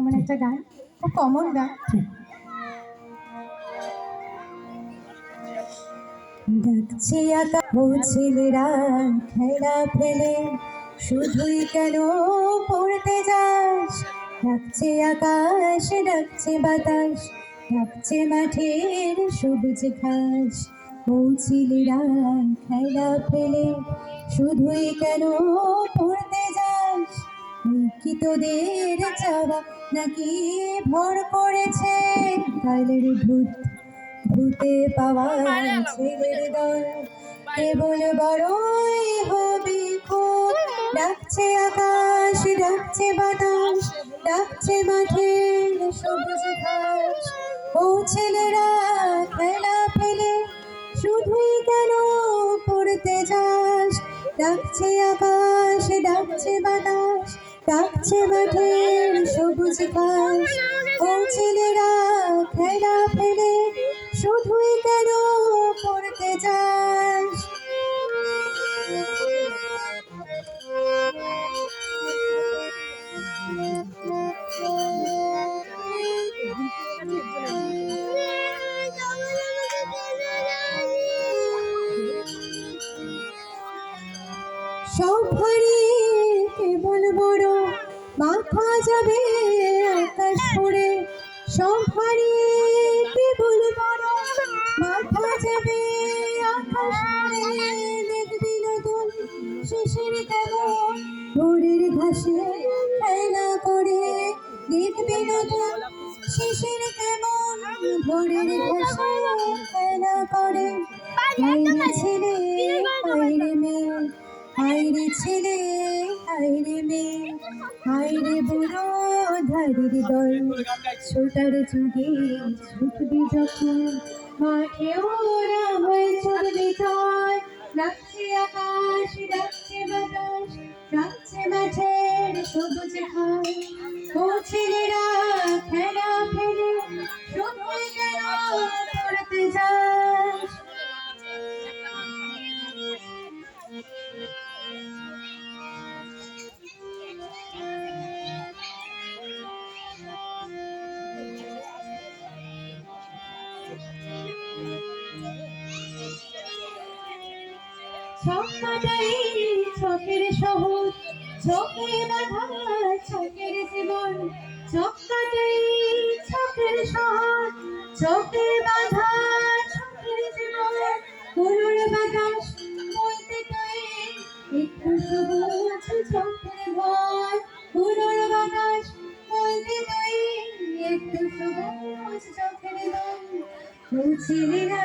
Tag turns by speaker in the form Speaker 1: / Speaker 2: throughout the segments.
Speaker 1: এমন একটা গান খুব কমন গান। ডাকছে আকা ছেলেরা খেলা ফেলে। শুধুই কেন পড়তে যাস? ডাকছে আকাশ ডাকছে বাতাস। ডাকছে মাঠের সবুজ ঘাস। ছেলেরা খেলা ফেলে। শুধুই কেন পড়তে কি তোদের চাওয়া নাকি ভর করেছে কালের ভূত? ভূতে পাওয়া ছেলের দল। কেবল বড়ই হবি খুব। ডাকছে আকাশ ডাকছে বাতাস ডাকছে মাঠের সবুজ ঘাস। ও ছেলেরা খেলা ফেলে শুধুই কেন পড়তে যাস? ডাকছে আকাশ ডাকছে বাতাস ডাকছে মাঠের সবুজ ঘাস। ও ছেলেরা খেলা ফেলে, শুধুই কেন পড়তে যাস? সব হারিয়ে কেবল বড় মাথা যাবে আকাশ পড়ে সব হারিয়ে কেবল মাথা যাবে আকাশ পড়ে দেখবি নতুন শিশির ভোরের ঘাসে খেলা করে। দেখবি নতুন শিশির কেমন ভোরের ঘাসে খেলা করে। ছেলে মেয়ে হাইরে ছেলে হাইরে মেয়ে হাইরে বুড়ো ধারির দল। ছোটার যুগে ছুটবি যখন, মাঠে ওরা হয়ে চলবি তাই ডাকছে আকাশ ছকটাই ছকের শহর ছকে বাধা ছকের জীবন। ছকটাই ছকের শহর ছকে বাধা ছকের জীবন। পুরুর বাতাস বলতে তুই একটু সবুজ ছকের ঘর পুরুর বাতাস বলতে তুই একটু সবুজ ছকের ঘর ও ছেলেরা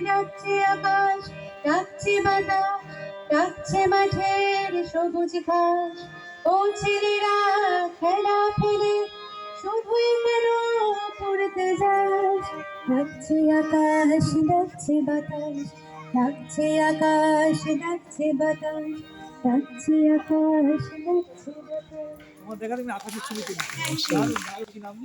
Speaker 1: ডাকছে আকাশ ডাকছে বাতাস ডাকছে মাঠের সবুজ ঘাস। ও ছেলেরা খেলা ফেলে শুধুই কেন পড়তে যাস ডাকছে আকাশ ডাকছে বাতাস ডাকছে আকাশ ডাকছে বাতাস ডাকছে আকাশ ডাকছে বাতাস।
Speaker 2: তোমার দেখা তুমি আকাশের ছবি নাম?